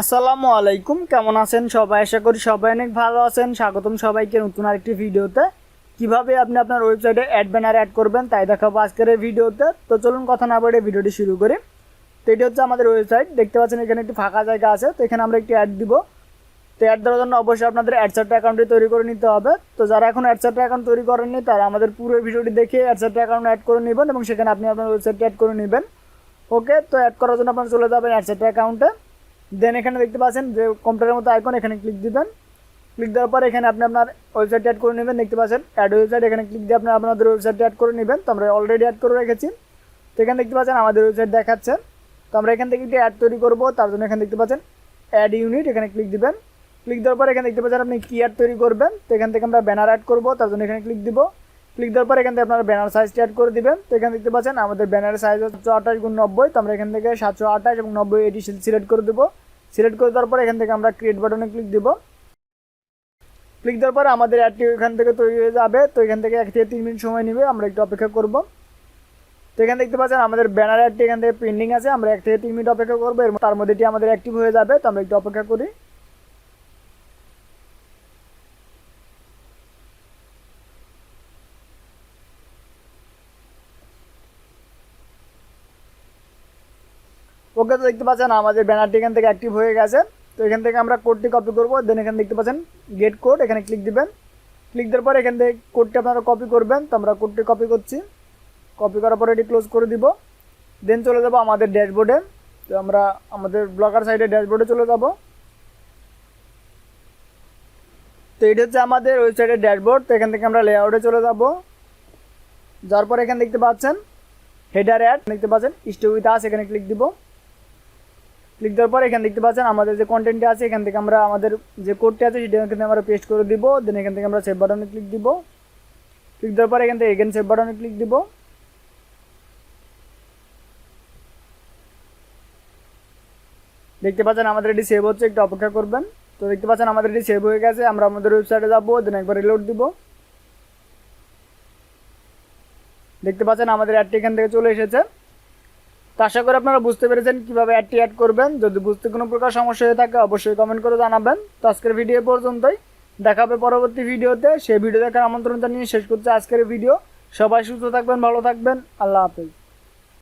আসসালামু আলাইকুম, কেমন আছেন সবাই? আশা করি সবাই অনেক ভালো আছেন। স্বাগতম সবাইকে নতুন আরেকটি ভিডিওতে। কীভাবে আপনি আপনার ওয়েবসাইটে অ্যাড ব্যানার অ্যাড করবেন তাই দেখাবো আজকের এই ভিডিওতে। তো চলুন কথা না বলে ভিডিওটি শুরু করি। তো এটি হচ্ছে আমাদের ওয়েবসাইট। দেখতে পাচ্ছেন এখানে একটি ফাঁকা জায়গা আছে। তো এখানে আমরা একটি অ্যাড দিব। তো অ্যাড দেওয়ার জন্য অবশ্যই আপনাদের অ্যাডসার্ট অ্যাকাউন্টটি তৈরি করে নিতে হবে। তো যারা এখন অ্যাডসার্ট অ্যাকাউন্ট তৈরি করেননি, তারা আমাদের পুরো ভিডিওটি দেখে অ্যাডসার্ট অ্যাকাউন্ট অ্যাড করে নেবেন এবং সেখানে আপনি আপনার ওয়েবসাইটটি অ্যাড করে নেবেন। ওকে, তো অ্যাড করার জন্য আপনারা চলে যাবেন অ্যাডসার্ট অ্যাকাউন্টে। দেন এখানে দেখতে পাচ্ছেন যে কম্পিউটারের মতো আইকন এখানে ক্লিক দিবেন। ক্লিক দেওয়ার পর এখানে আপনি আপনার ওয়েবসাইট অ্যাড করে নেবেন। দেখতে পাচ্ছেন অ্যাড ওয়েবসাইট এখানে ক্লিক দিয়ে আপনি আপনাদের ওয়েবসাইট অ্যাড করে নেবেন। তো আমরা অলরেডি অ্যাড করে রেখেছি। তো এখানে দেখতে পাচ্ছেন, আমাদের ওয়েবসাইট দেখাচ্ছে। তো আমরা এখান থেকে একটি অ্যাড তৈরি করব। তার জন্য এখানে দেখতে পাচ্ছেন অ্যাড ইউনিট এখানে ক্লিক দিবেন। ক্লিক দেওয়ার পর এখানে দেখতে পাচ্ছেন আপনি কি অ্যাড তৈরি করবেন। তো এখান থেকে আমরা ব্যানার অ্যাড করব। তার জন্য এখানে ক্লিক দিব। ক্লিক দেওয়ার পর এখান থেকে আপনারা ব্যানার সাইজটি অ্যাড করে দিবেন। তো এখানে দেখতে পাচ্ছেন, আমাদের ব্যানারের সাইজ হচ্ছে আঠাশ গুণ নব্বই, তো আমরা এখান থেকে সাতশো আঠাশ এবং নব্বই এটি সিলেক্ট করে দেবো। সিলেক্ট করে দেওয়ার পর এখান থেকে আমরা ক্রিয়েট বাটনে ক্লিক দেবো। ক্লিক দেওয়ার পর আমাদের অ্যাডটি এখান থেকে তৈরি হয়ে যাবে। তো এখান থেকে এক থেকে তিন মিনিট সময় নেবে, আমরা একটু অপেক্ষা করব। তো এখানে দেখতে পাচ্ছেন, আমাদের ব্যানার অ্যাডটি এখান থেকে পেন্ডিং আছে, আমরা এক থেকে তিন মিনিট অপেক্ষা করব। তার মধ্যে এটি আমাদের অ্যাক্টিভ হয়ে যাবে, তো আমরা একটু অপেক্ষা করি। ওকে তো দেখতে পাচ্ছেন, আমাদের ব্যানারটি এখান থেকে অ্যাক্টিভ হয়ে গেছে। তো এখান থেকে আমরা কোডটি কপি করব দেন এখানে দেখতে পাচ্ছেন গেট কোড এখানে ক্লিক দিবেন। ক্লিক দেওয়ার পর এখান থেকে কোডটি আপনারা কপি করবেন। তো আমরা কোডটি কপি করছি। কপি করার পর এটি ক্লোজ করে দিব। দেন চলে যাব আমাদের ড্যাশবোর্ডে তো আমরা আমাদের ব্লগার সাইডে ড্যাশবোর্ডে চলে যাব। তো এটা হচ্ছে আমাদের ওয়েবসাইটের ড্যাশবোর্ড তো এখান থেকে আমরা লেআউটে চলে যাব। যাওয়ার পর এখানে দেখতে পাচ্ছেন হেডার অ্যাড দেখতে পাচ্ছেন স্টে উইথ আস এখানে ক্লিক দিব। ক্লিক দেওয়ার পর এখানে দেখতে পাচ্ছেন আমাদের যে কন্টেন্টটি আছে, এখান থেকে আমরা আমাদের যে কোডটি আছে সেটা এখান থেকে আমরা পেস্ট করে দিব দেন এখান থেকে আমরা সেভ বাটনে ক্লিক দিব। ক্লিক দেওয়ার পর এখান থেকে এগেন সেভ বাটনে ক্লিক দিব। দেখতে পাচ্ছেন আমাদের এটি সেভ হচ্ছে, একটু অপেক্ষা করবেন। তো দেখতে পাচ্ছেন আমাদের এটি সেভ হয়ে গেছে, আমরা আমাদের ওয়েবসাইটে যাব দেন একবার রিলোড দিব। দেখতে পাচ্ছেন আমাদের অ্যাডটি এখান থেকে চলে এসেছে। তো আশা করি আপনারা বুঝতে পেরেছেন কীভাবে অ্যাডটি অ্যাড করবেন। যদি বুঝতে কোনো প্রকার সমস্যা হয়ে থাকে, অবশ্যই কমেন্ট করে জানাবেন। তো আজকের ভিডিও পর্যন্তই। দেখা হবে পরবর্তী ভিডিওতে সেই ভিডিও দেখার আমন্ত্রণ জানিয়ে শেষ করছে আজকের ভিডিও সবাই সুস্থ থাকবেন, ভালো থাকবেন। আল্লাহ হাফেজ।